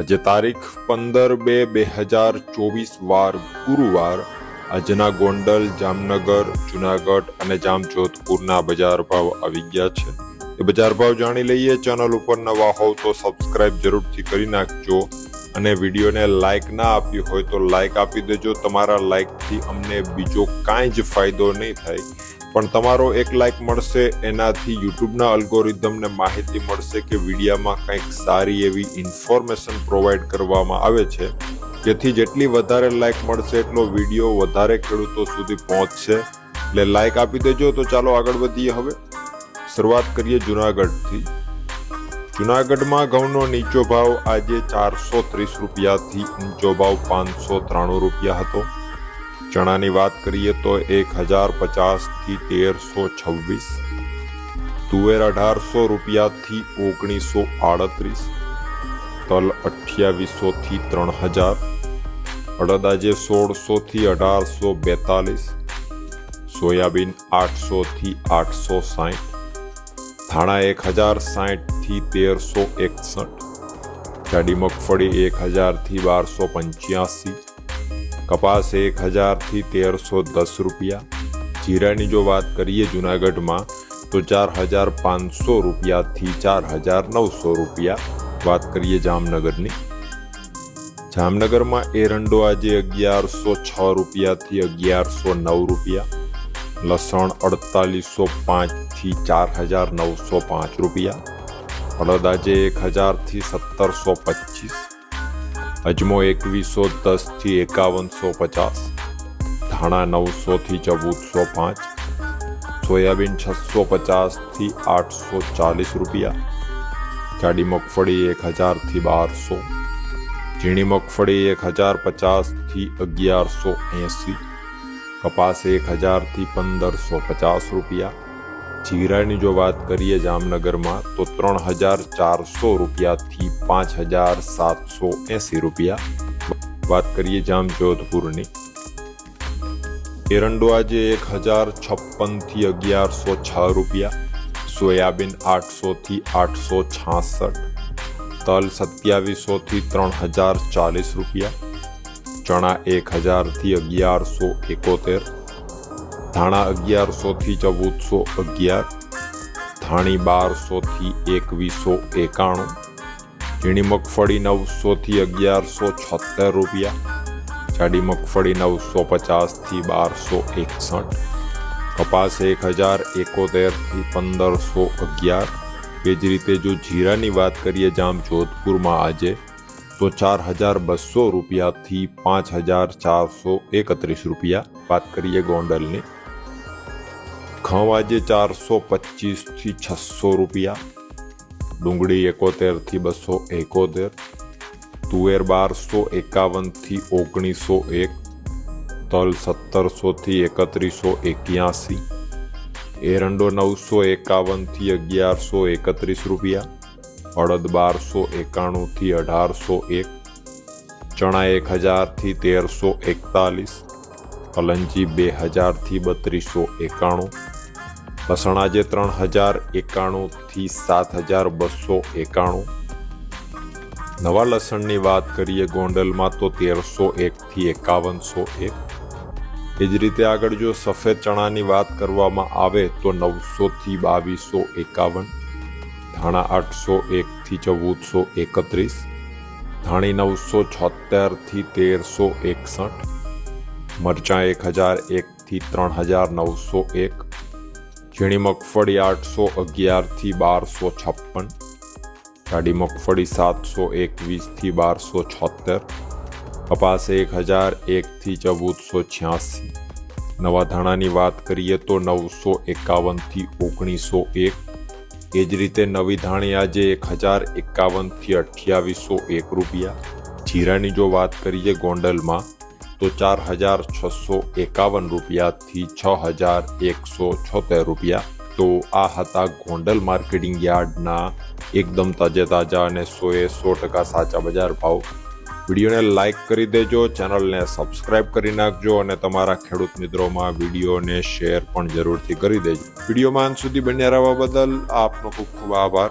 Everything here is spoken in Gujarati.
આજે તારીખ પંદર બે બે હજાર ચોવીસ વાર ગુરુવાર આજના ગોંડલ, જામનગર, જુનાગઢ અને જામજોધપુરના બજાર ભાવ આવી ગયા છે. એ બજાર ભાવ જાણી લઈએ, ચેનલ ઉપર નવા હોવ તો સબસ્ક્રાઇબ જરૂરથી કરી નાખજો અને વિડીયોને લાઈક ના આપી હોય તો લાઈક આપી દેજો. તમારા લાઈકથી અમને બીજો કાંઈ જ ફાયદો નહીં થાય. પણ તમારો એક લાઈક મળશે, એનાથી યુટ્યુબના અલ્ગોરિધમને માહિતી મળશે કે વિડીયામાં કંઈક સારી એવી ઇન્ફોર્મેશન પ્રોવાઈડ કરવામાં આવે છે. જેથી જેટલી વધારે લાઈક મળશે, એટલો વીડિયો વધારે ખેડૂતો સુધી પહોંચશે. એટલે લાઈક આપી દેજો, તો ચાલો આગળ વધીએ હવે. શરૂઆત કરીએ જુનાગઢથી. જુનાગઢમાં ઘઉંનો નીચો ભાવ આજે ચારસો ત્રીસ રૂપિયાથી ઊંચો ભાવ પાંચસો ત્રાણું રૂપિયા હતો. ચણાની વાત કરીએ તો એક હજાર પચાસથી તેરસો છવ્વીસ, તુવેર અઢારસો રૂપિયાથી ઓગણીસો આડત્રીસ, તલ અઠ્યાવીસોથી ત્રણ હજાર, અડદાજે સોળસોથી અઢારસો બેતાલીસ, સોયાબીન આઠસોથી આઠસો સાઠ, ધાણા એક હજાર સાઠથી તેરસો એકસઠ, જાડી મગફળી એક હજારથી બારસો પંચ્યાસી કપાસ એક હજારથી તેરસો દસ રૂપિયા. જીરાની જો વાત કરીએ જુનાગઢમાં, તો ચાર હજાર પાંચસો રૂપિયાથી ચાર હજાર નવસો રૂપિયા વાત કરીએ જામનગરની. જામનગરમાં એરંડો આજે અગિયારસો છ રૂપિયાથી અગિયારસો નવ રૂપિયા. લસણ અડતાલીસો પાંચથી ચાર હજાર નવસો પાંચ રૂપિયા. અડદ આજે એક હજારથી સત્તરસો પચીસ. અજમો એકવીસો દસથી એકાવનસો પચાસ, ધાણા નવસોથી ચૌદસો પાંચ, સોયાબીન છસો પચાસથી આઠસો ચાલીસ રૂપિયા, જાડી મગફળી એક હજારથી બારસો, ઝીણી મગફળી એક હજાર પચાસથી અગિયારસો એંસી, કપાસ એક હજારથી પંદરસો પચાસ રૂપિયા જીરાની જો વાત કરીએ જામનગરમાં, તો ત્રણ હજાર ચારસો રૂપિયાથી પાંચ હજાર સાતસો એંસી રૂપિયા. વાત કરીએ જામજોધપુરની. એરંડો આજે એક હજાર છપ્પનથી અગિયારસો છ રૂપિયા. સોયાબીન આઠસોથી આઠસો છાસઠ. તલ સત્યાવીસોથી ત્રણ હજાર ચાલીસ રૂપિયા. ચણા એક હજારથી અગિયારસો એકોતેર. ધાણા અગિયારસોથી ચૌદસો અગિયાર, ધાણી બારસોથી એકવીસો એકાણું, ઝીણી મગફળી નવસોથી અગિયારસો છોતેર રૂપિયા, જાડી મગફળી નવસો પચાસથી બારસો એકસઠ, કપાસ એક હજાર એકોતેરથી પંદરસો અગિયાર. એ જ રીતે જો જીરાની વાત કરીએ જામ જોધપુરમાં આજે, તો ચાર હજાર બસો રૂપિયાથી પાંચ હજાર ચારસો એકત્રીસ રૂપિયા. વાત કરીએ ગોંડલની. ઘઉં ચારસો પચીસથી છસો રૂપિયા, ડુંગળી એકોતેરથી બસો એકોતેર, તુવેર બારસો એકાવનથી ઓગણીસો એક, તલ સત્તરસોથી એકત્રીસો એક્યાસી, એરંડો નવસો એકાવનથી અગિયારસો એકત્રીસ રૂપિયા, અડદ બારસો એકાણુંથી અઢારસો એક, ચણા એક હજારથી તેરસો એકતાલીસ કલંજી બે હજારથી બત્રીસો એકાણું લસણ આજે ત્રણ હજાર એકાણુંથી સાત હજાર બસો એકાણું. નવા લસણની વાત કરીએ ગોંડલમાં તો તેરસો એકથી એકાવનસો એક. એ જ રીતે આગળ જો સફેદ ચણાની વાત કરવામાં આવે તો નવસોથી બાવીસો એકાવન, ધાણા આઠસો એકથી ચૌદસો એકત્રીસ, ધાણી નવસો છોતેરથી તેરસો એકસઠ, મરચાં એક હજાર એકથી ત્રણ હજાર નવસો એક ઝીણી મગફળી આઠસો અગિયારથી બારસો છપ્પન જાડી મગફળી સાતસો એકવીસથી બારસો છોતેર કપાસ એક હજાર એકથી ચૌદસો છ્યાસી. નવા ધાણાની વાત કરીએ તો નવસો એકાવનથી ઓગણીસો એક. એ જ રીતે નવી ધાણી આજે એક હજાર એકાવનથી અઠ્યાવીસો એક રૂપિયા. જીરાની જો વાત કરીએ ગોંડલમાં તો ચાર હજાર છસો એકાવન રૂપિયાથી છ હજાર એકસો છોતેર રૂપિયા. તો આ હતા ગોંડલ માર્કેટિંગ યાર્ડના એકદમ તાજે તાજા અને સોએ સો ટકા સાચા બજાર ભાવ. વિડીયોને લાઇક કરી દેજો, ચેનલને સબસ્ક્રાઇબ કરી નાખજો અને તમારા ખેડૂત મિત્રોમાં વિડીયોને શેર પણ જરૂરથી કરી દેજો. વિડીયોમાં અંત સુધી બન્યા રહેવા બદલ આપનો ખૂબ ખૂબ આભાર.